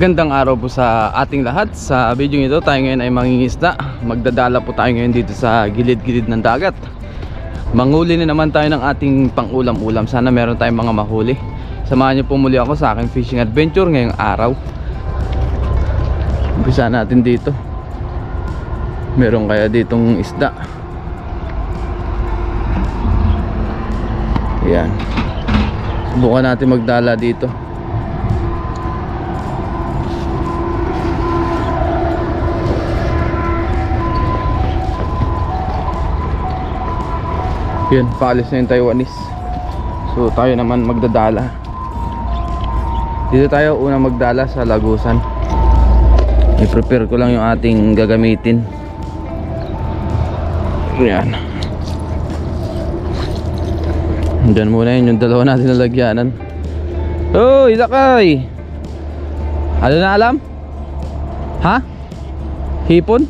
Magandang araw po sa ating lahat. Sa video ito tayo ngayon ay mangingisda. Magdadala po tayo ngayon dito sa gilid-gilid ng dagat. Manguli na naman tayo ng ating pang-ulam-ulam. Sana meron tayong mga mahuli. Samahan niyo po muli ako sa aking fishing adventure ngayong araw. Umpisa natin dito. Meron kaya ditong isda. Yan. Subukan natin magdala dito. Yun, paalis na yung Taiwanese. So tayo naman magdadala. Dito tayo una magdala sa Lagusan. I-prepare ko lang yung ating gagamitin. Yan. Diyan muna yun, yung dalawa natin na lagyanan. Oh, ilakay! Ano na alam? Ha? Hipon?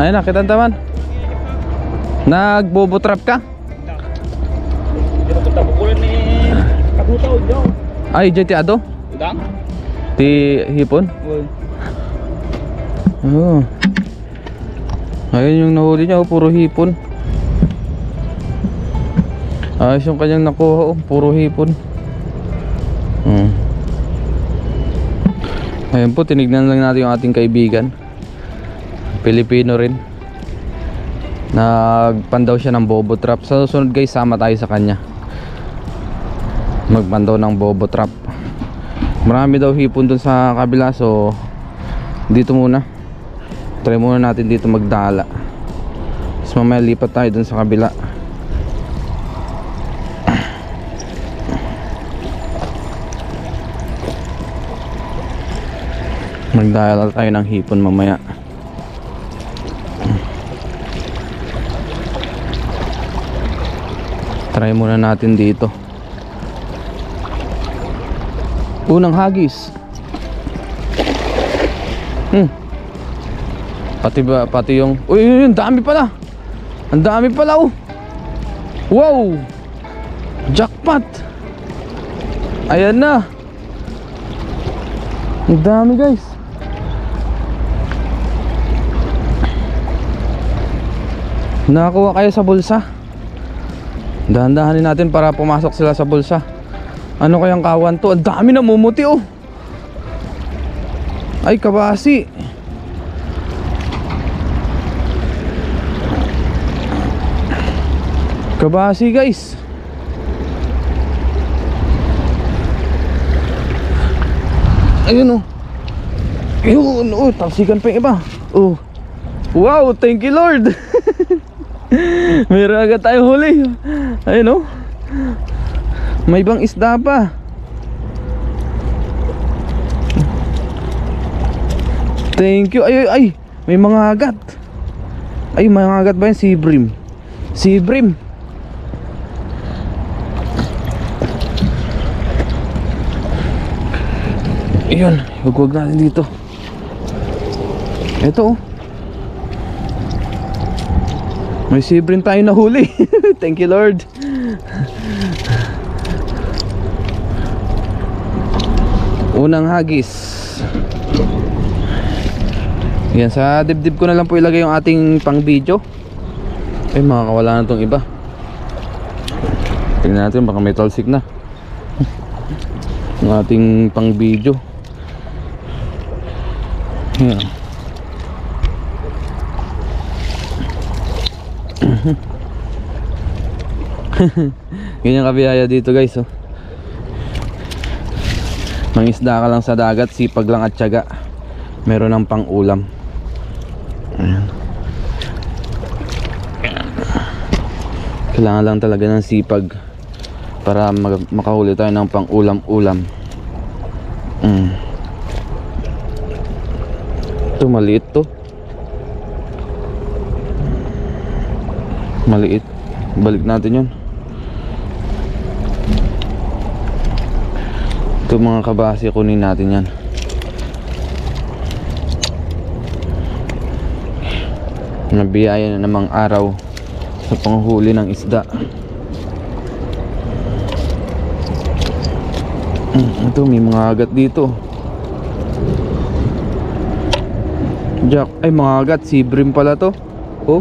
Ayun na, kitang taman. Nagbobotrap ka? Ay, dyan ti Ado? Udang? Ti Hipon? Oo. Ayun yung nahuli niya, oh, puro hipon. Ayos yung kanyang nakuha, oh, puro hipon. Hmm. Ayun po, tinignan lang natin yung ating kaibigan. Pilipino rin. Nagpandaw siya ng bobo trap. Sa susunod guys, sama tayo sa kanya. Magpandaw ng bobo trap. Marami daw hipon dun sa kabila, so dito muna try muna natin dito magdala tapos mamaya lipat tayo dun sa kabila magdala tayo ng hipon mamaya try muna natin dito unang hagis hmm Pati ba, pati yung... Uy, yun, yun, dami pala. Ang dami pala, oh. Wow! Jackpot! Ayan na. Ang dami, guys. Nakakuha kayo sa bulsa. Dahan-dahanin natin para pumasok sila sa bulsa. Ano kayang kawan to? Ang dami na mumuti, oh. Ay, kabasi. Kabasi guys Ayun oh Ayun oh Tapsikan pa yung iba Oh Wow thank you Lord Meron agad tayo huli. Ayun oh May ibang isda pa. Thank you. Ay ay ay. May mga agat. Ay mga agat ba yan? Si Brim. Si Brim. Ayun, huwag natin dito. Ito oh. May sibrin tayo nahuli. Thank you Lord. Unang hagis. Yan, sa dibdib ko na lang po ilagay yung ating pang video. Eh, makakawala na tong iba. Tingnan natin, baka may talsik na. Yung ating pang video. Yan. Ganyan kabiyaya dito guys oh. Mangisda ka lang sa dagat, sipag lang at tiyaga. Meron ng pang ulam. Ayan. Kailangan lang talaga ng sipag para makahuli tayo ng pang ulam-ulam. Mm. Ito maliit to. Maliit. Balik natin yun. Ito mga kabase, kunin natin yan. Nabiyaya na namang araw sa panghuli ng isda. Mm, Ito, may mga agat dito. Jack, ay mga agat, si Brim pala to. Oh.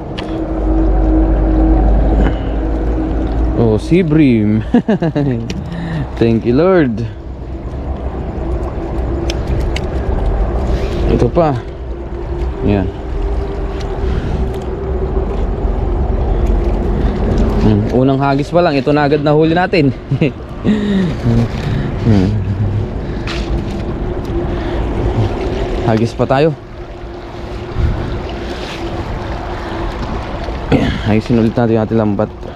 Oh, si Brim. Thank you Lord. Ito pa. Yan. Hmm, unang hagis pa lang, ito na agad na huli natin. Hmm. Hagis pa tayo. Hagisin ulit natin yung ating lambat.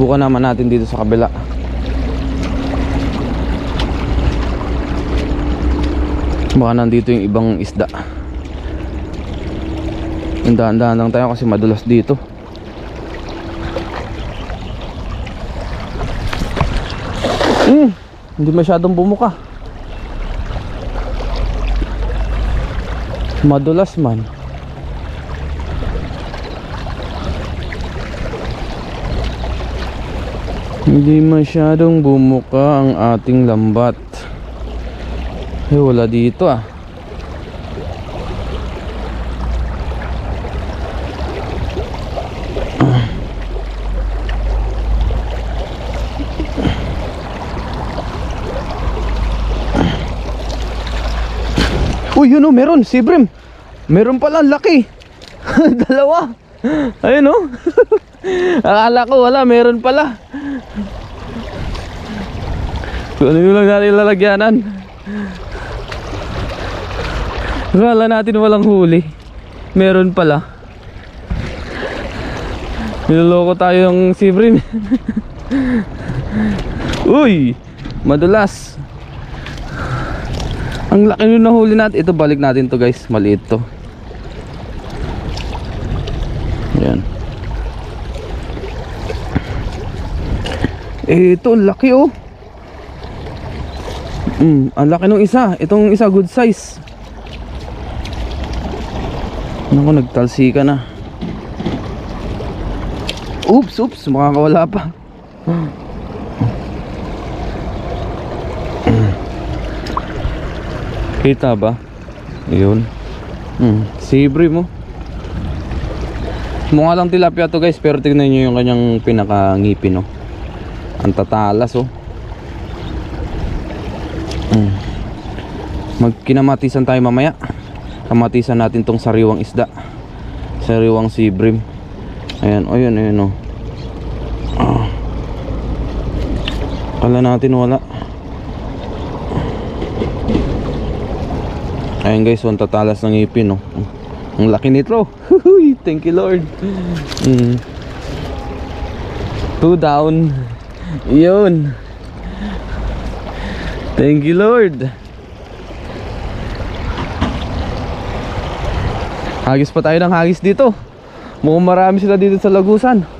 Subukan naman natin dito sa kabila. Baka nandito yung ibang isda. Dahan-dahan lang tayo kasi madulas dito. Hmm, hindi masyadong bumuka. Madulas man. Hindi masyadong bumuka ang ating lambat. Eh, wala dito ah. Uy, yun oh, meron, si Brim. Meron pala, laki. Dalawa. Ayun oh. Akala ko wala, meron pala. Kung ano yung lang natin lalagyanan. Akala natin walang huli. Meron pala. Niloloko tayong si Brim. Uy! Madulas. Ang laki nung nahuli natin. Ito balik natin to guys. Maliit to. Eh, ito, laki oh. Mm, ang laki nung isa. Itong isa good size. Naku, nagtalsi ka na. Oops, oops, makakawala pa. Kita ba? Yun. Hmm, sibre mo. Mukha lang tilapia to guys, pero tignan nyo yung kanyang pinakangipin oh. Ang tatalas oh. Hmm. Magkinamatisan tayo mamaya. Kamatisan natin tong sariwang isda. Sariwang sea bream. Ayan, oh yun, ayun oh. Ah. Kala natin wala. Ayan guys, ang tatalas ng ipin oh. Ang laki nito. Thank you Lord. Mm. Two down. Yun. Thank you Lord. Hagis pa tayo ng hagis dito. Mukhang marami sila dito sa Lagusan.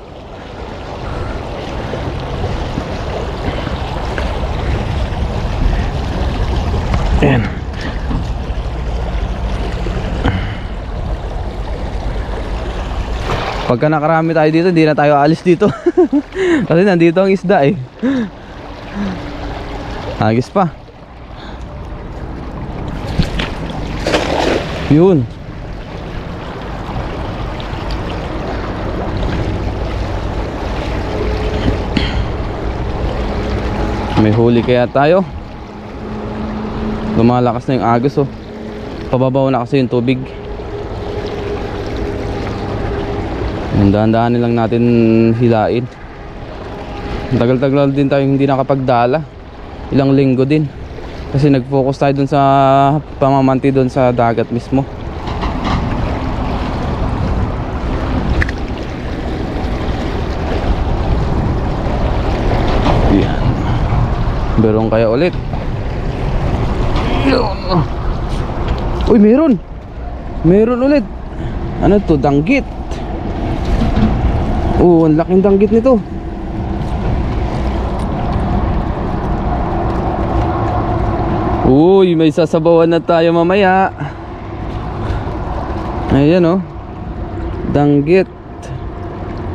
Pagka nakarami tayo dito, hindi na tayo alis dito. Kasi nandito ang isda eh. Hagis pa. Yun. May huli kaya tayo. Lumalakas na yung agos oh. Pababaw na kasi yung tubig. Yung dahan-dahanin lang natin hilain. Tagal-tagal din tayo hindi nakapagdala. Ilang linggo din. Kasi nag-focus tayo dun sa pamamanti dun sa dagat mismo. Yan. Berong kaya ulit. Uy, meron. Meron ulit. Ano to? Danggit. Oo, ang laking danggit nito. Uy, may sasabawan na tayo mamaya. Ayan oh. Danggit.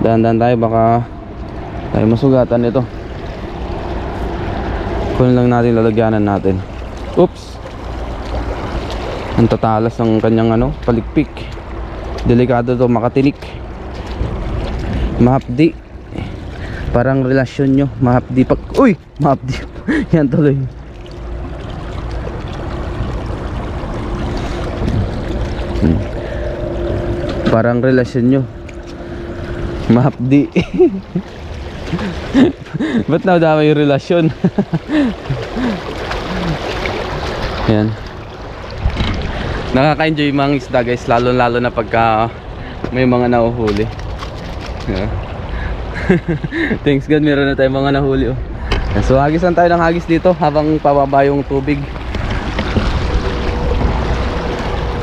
Dahan-dahan tayo baka tayo masugatan nito. Kunin lang natin lalagyanan natin. Oops. Ang tatalas ng kanyang ano, palikpik. Delikado to makatinik. Mahapdi. Parang relasyon nyo, mahapdi pag... Uy! Mahapdi. Yan tuloy. Hmm. Parang relasyon nyo. Mahapdi. Ba't nadama yung relasyon? Yan. Nakaka-enjoy yung mga isda guys, lalo lalo na pagka may mga nahuhuli. Yeah. Thanks God, meron na tayong mga nahuli oh. So hagisan tayo ng hagis dito habang pababa yung tubig.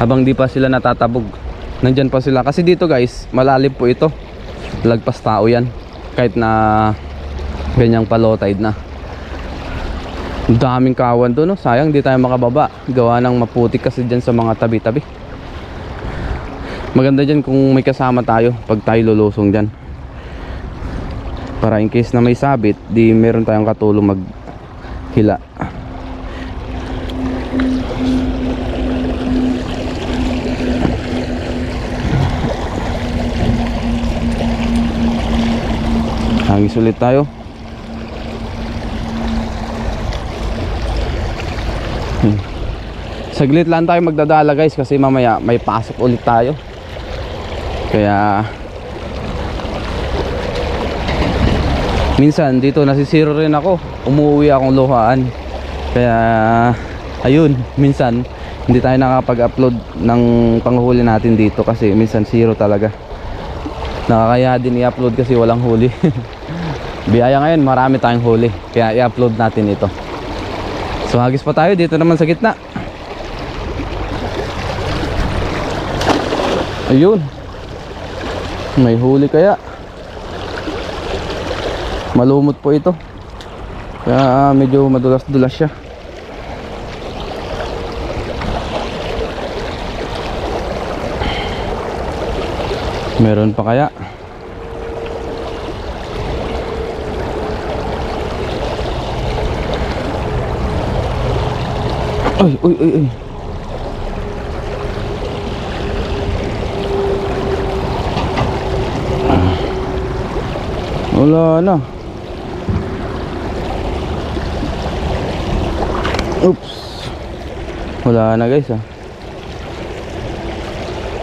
Habang di pa sila natatabog. Nandyan pa sila. Kasi dito guys, malalim po ito. Lagpas tao yan. Kahit na ganyang pa low tide na. Daming kawan doon, no? sayang di tayo makababa. Gawa ng maputik kasi dyan sa mga tabi-tabi. Maganda dyan kung may kasama tayo pag tayo lulusong dyan. Para in case na may sabit, di meron tayong katulong maghila. Hangis ulit tayo. Hmm. Saglit lang tayo magdadala guys kasi mamaya may pasok ulit tayo. Kaya Minsan dito nasisiro rin ako. Umuwi akong luhaan. Kaya ayun, minsan hindi tayo nakapag-upload ng panghuli natin dito kasi minsan zero talaga. Nakakaya din i-upload kasi walang huli. Biyaya ngayon, marami tayong huli. Kaya i-upload natin ito. So hagis pa tayo dito naman sa gitna. Ayun. May huli kaya. Malumot po ito. Kaya ah, medyo madulas-dulas siya. Meron pa kaya? Uy, uy, uy, uy. Wala na. Oops. Wala na guys ah.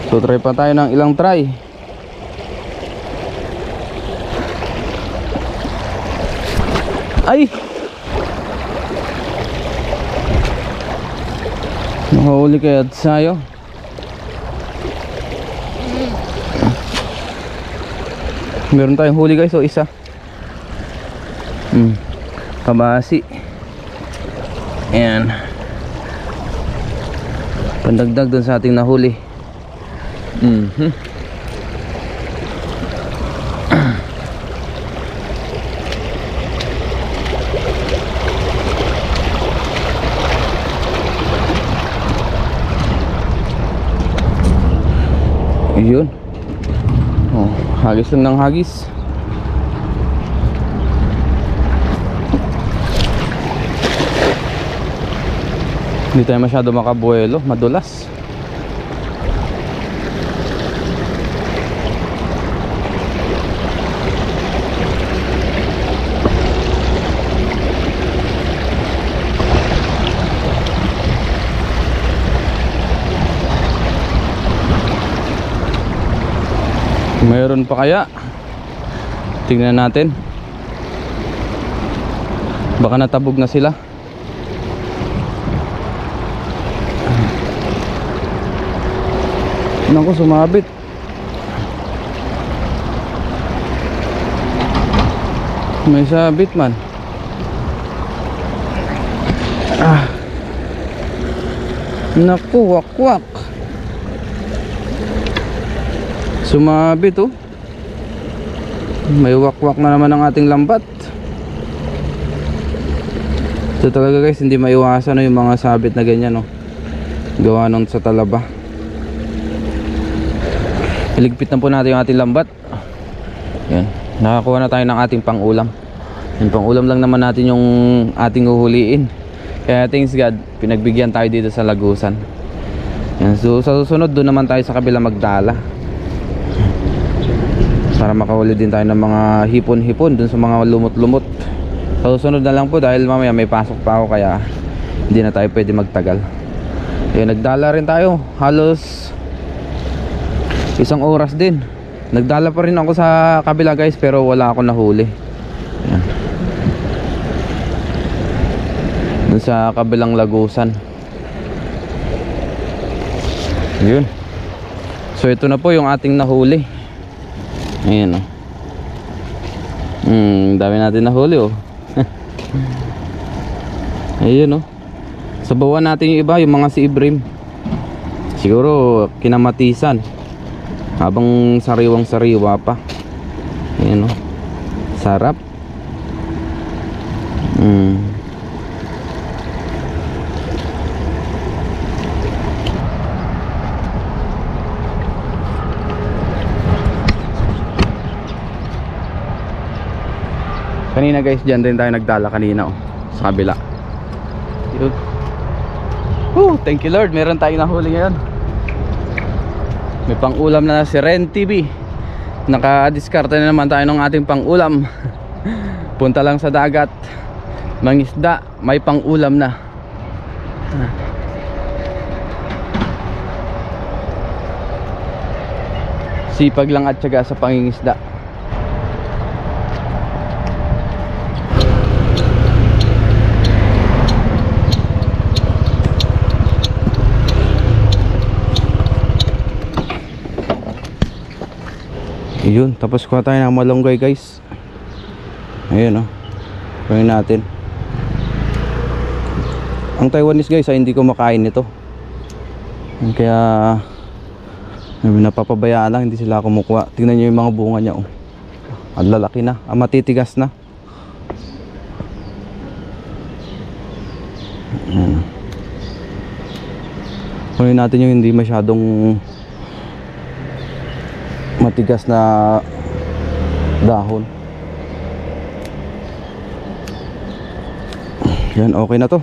So try pa tayo ng ilang try. Ay! Nakahuli kaya tayo. Meron tayong huli guys, so isa. Hmm. Kabasi. Ayan. Pandagdag dun sa ating nahuli. Mhm. Ayun. Oh, hagis ng hagis. Hindi tayo masyado makabuelo, madulas. Mayroon pa kaya? Tingnan natin. Baka natabog na sila. Naku, sumabit. May sabit man. Ah. Naku, wakwak. Sumabit oh. May wakwak na naman ang ating lambat. Ito talaga guys, hindi maiwasan no, yung mga sabit na ganyan no. Gawa nung sa talaba. Iligpit na po natin yung ating lambat. Yan. Nakakuha na tayo ng ating pangulam. Yung pangulam lang naman natin yung ating huhuliin. Kaya thanks God, pinagbigyan tayo dito sa Lagusan. Yan. So sa susunod doon naman tayo sa kabila magdala. Para makahuli din tayo ng mga hipon-hipon dun sa mga lumot-lumot. Sa susunod na lang po dahil mamaya may pasok pa ako kaya hindi na tayo pwede magtagal. Ayun, nagdala rin tayo. Halos isang oras din. Nagdala pa rin ako sa kabila guys pero wala ako nahuli. Ayan. Dun sa kabilang lagusan. Yun. So ito na po yung ating nahuli. Ayan oh. Hmm, dami natin nahuli oh. Ayun oh. Sabawan natin yung iba, yung mga si Ibrim. Siguro kinamatisan. Habang sariwang sariwa pa. Ayan oh. Sarap. Hmm. Kanina guys, dyan din tayo nagdala kanina oh, sa kabila. Yun. Woo, thank you Lord, meron tayong nahuli ngayon. May pang-ulam na si Ren TV. Naka-discarte na naman tayo ng ating pang-ulam. Punta lang sa dagat. Mangisda, may pang-ulam na. Sipag lang at syaga sa pangingisda. Yun, tapos kuha tayo ng malunggay guys. Ayun oh. Kunin natin. Ang Taiwanese guys ay hindi ko makain nito. Kaya ay, napapabayaan lang hindi sila kumukuha. Tingnan niyo yung mga bunga niya oh. Ang lalaki na, ang matitigas na. Ayan. Kunin natin yung hindi masyadong matigas na dahon. Yan, okay na to.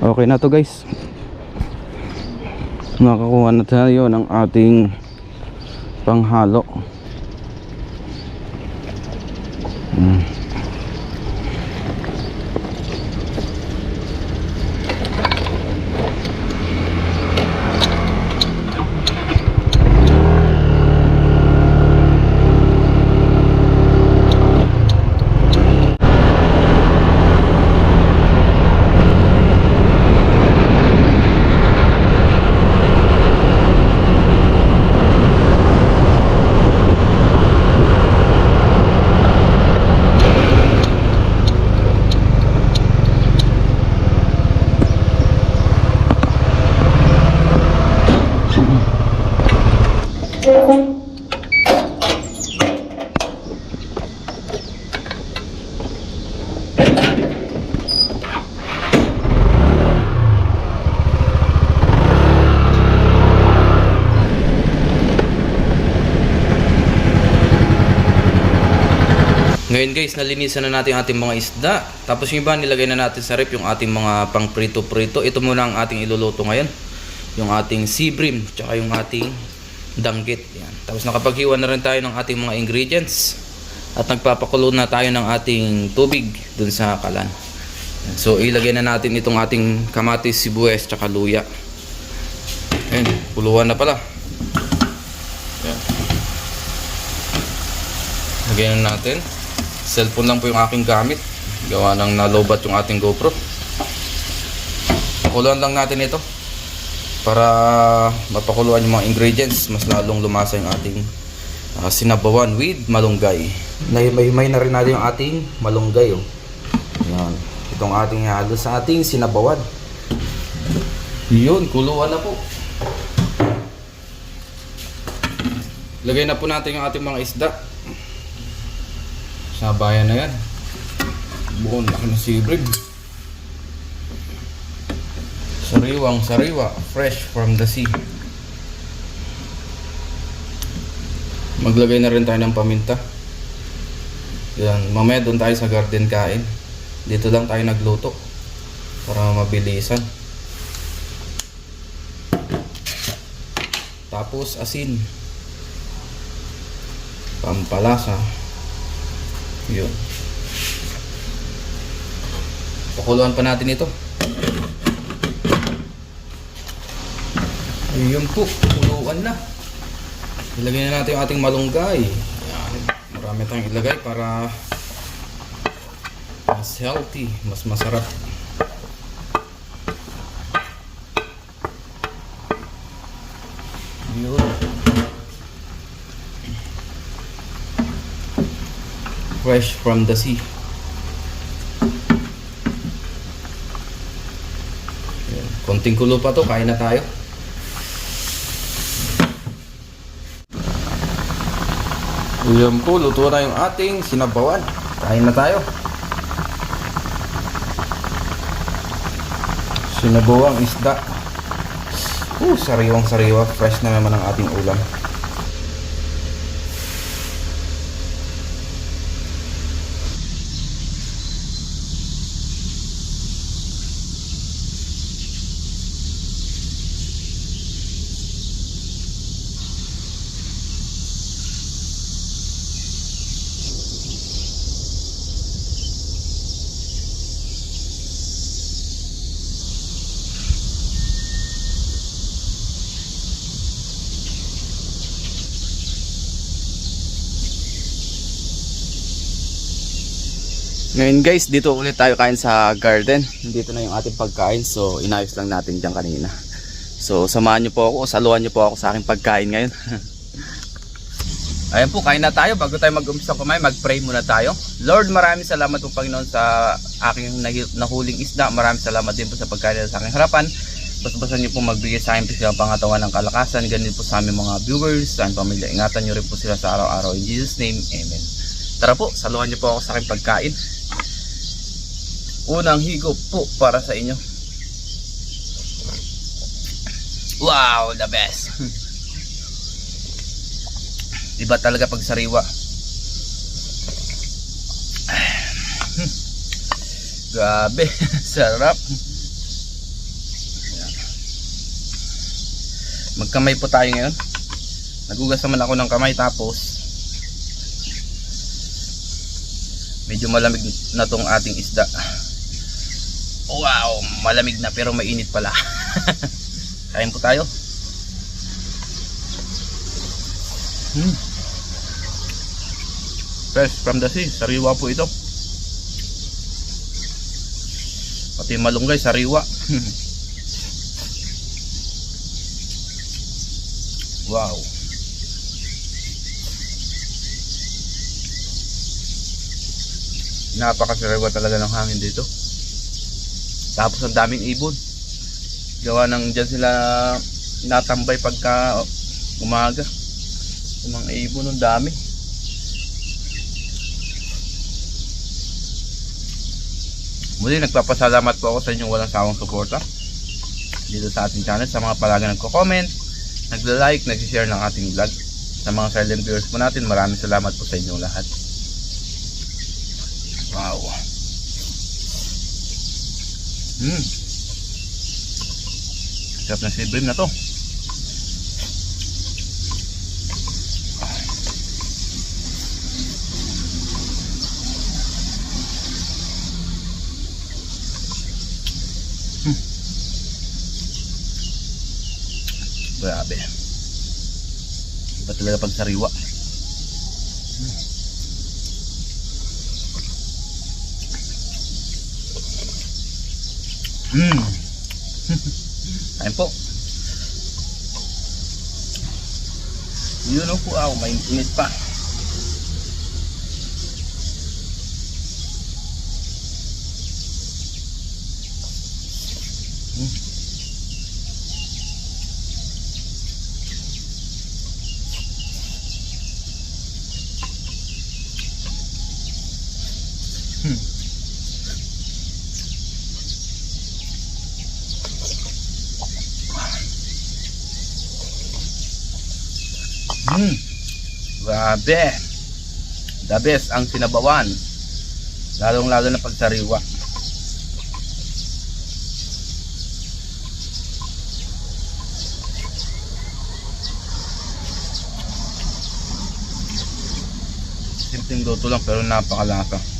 Okay na to guys. Nakakuha na tayo ng ating panghalo. Hmm. Ngayon guys, nalinisan na natin ang ating mga isda. Tapos yung iba, nilagay na natin sa rep yung ating mga pang prito-prito. Ito muna ang ating iluluto ngayon. Yung ating sea bream, tsaka yung ating danggit. Yan. Tapos nakapaghiwa na rin tayo ng ating mga ingredients. At nagpapakulo na tayo ng ating tubig dun sa kalan. So ilagay na natin itong ating kamatis, sibuyas, tsaka luya. Ayan, puluhan na pala. Yan. Lagyan na natin. Cellphone lang po yung aking gamit. Gawa ng nalobat yung ating GoPro. Pakuluan lang natin ito. Para mapakuluan yung mga ingredients. Mas lalong lumasa yung ating ah, sinabawan with malunggay. Nahimay na rin natin yung ating malunggay. Oh. Yan. Itong ating halo sa ating sinabawan. Yun, kuluan na po. Lagay na po natin yung ating mga isda. Sabayan na yan. Buong laki ng sibrig. Sariwang sariwa, fresh from the sea. Maglagay na rin tayo ng paminta. Yan, mamaya doon tayo sa garden kain. Dito lang tayo nagluto para mabilisan. Tapos asin. Pampalasa. Yun. Pakuluan pa natin ito. Ayun po, kuluan na. Ilagay na natin yung ating malunggay. Yan. Marami tayong ilagay para mas healthy, mas masarap. Yun. Fresh from the sea. Konting kulo pa to, kain na tayo. Yan po, luto na yung ating sinabawan. Kain na tayo. Sinabawang isda. Uh, sariwang sariwa. Fresh na naman ang ating ulam. Ngayon guys, dito ulit tayo kain sa garden. Dito na yung ating pagkain. So, inayos lang natin dyan kanina. So, samahan nyo po ako. Saluhan nyo po ako sa aking pagkain ngayon. Ayan po, kain na tayo. Bago tayo mag-umpisa kumain, mag-pray muna tayo. Lord, maraming salamat po Panginoon sa aking nahuling isda. Maraming salamat din po sa pagkain sa aking harapan. Basbasan niyo po magbigay sa akin po silang pangatawan ng kalakasan. Ganun po sa aming mga viewers, sa aming pamilya. Ingatan niyo rin po sila sa araw-araw. In Jesus' name, Amen. Tara po, saluhan niyo po ako sa aking pagkain. Unang higop po para sa inyo. Wow, the best. Iba talaga pag sariwa. Grabe, sarap. Magkamay po tayo ngayon. Nagugas naman ako ng kamay tapos medyo malamig na tong ating isda. Wow, malamig na pero mainit pala. Kain po tayo. Hmm. Fresh from the sea, sariwa po ito. Pati malunggay, sariwa. wow. Napakasariwa talaga ng hangin dito. Tapos ang daming ibon. Gawa ng dyan sila natambay pagka umaga. Yung mga ibon ang dami. Muli nagpapasalamat po ako sa inyong walang sawang suporta dito sa ating channel sa mga palaga nagko-comment, nagla-like, nag-share ng ating vlog. Sa mga silent viewers po natin, maraming salamat po sa inyong lahat. Wow. Hmm. Sarap na sibrim na to. Hmm. Grabe. Iba talaga pag sariwa. Hmm. Ayun po. Yun po ako, may init pa. Hmm. Grabe. The best ang sinabawan. Lalong lalo na pag sariwa. Simpleng luto lang pero napakalasa.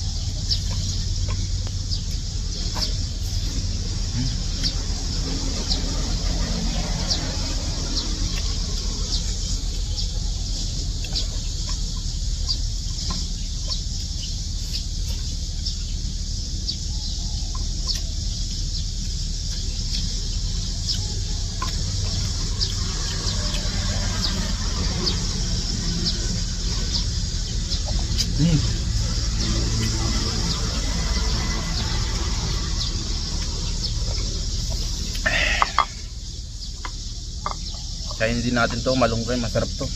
Natin to, malunggay, masarap to.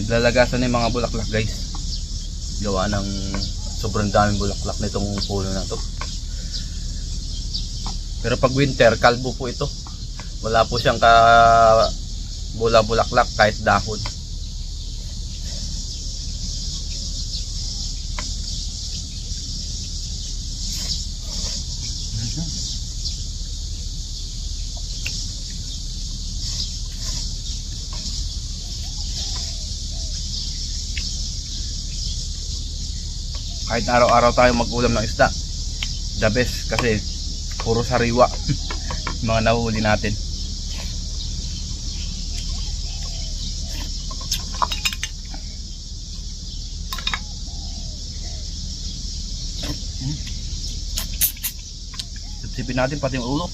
Naglalagasan na yung mga bulaklak guys. Gawa ng sobrang daming bulaklak nitong puno na to. Pero pag winter, kalbo po ito. Wala po siyang ka bula-bulaklak kahit dahon. Kahit araw-araw tayo mag-ulam ng isda, the best kasi puro sariwa mga nahuli natin. Sipsipin natin pati yung ulo.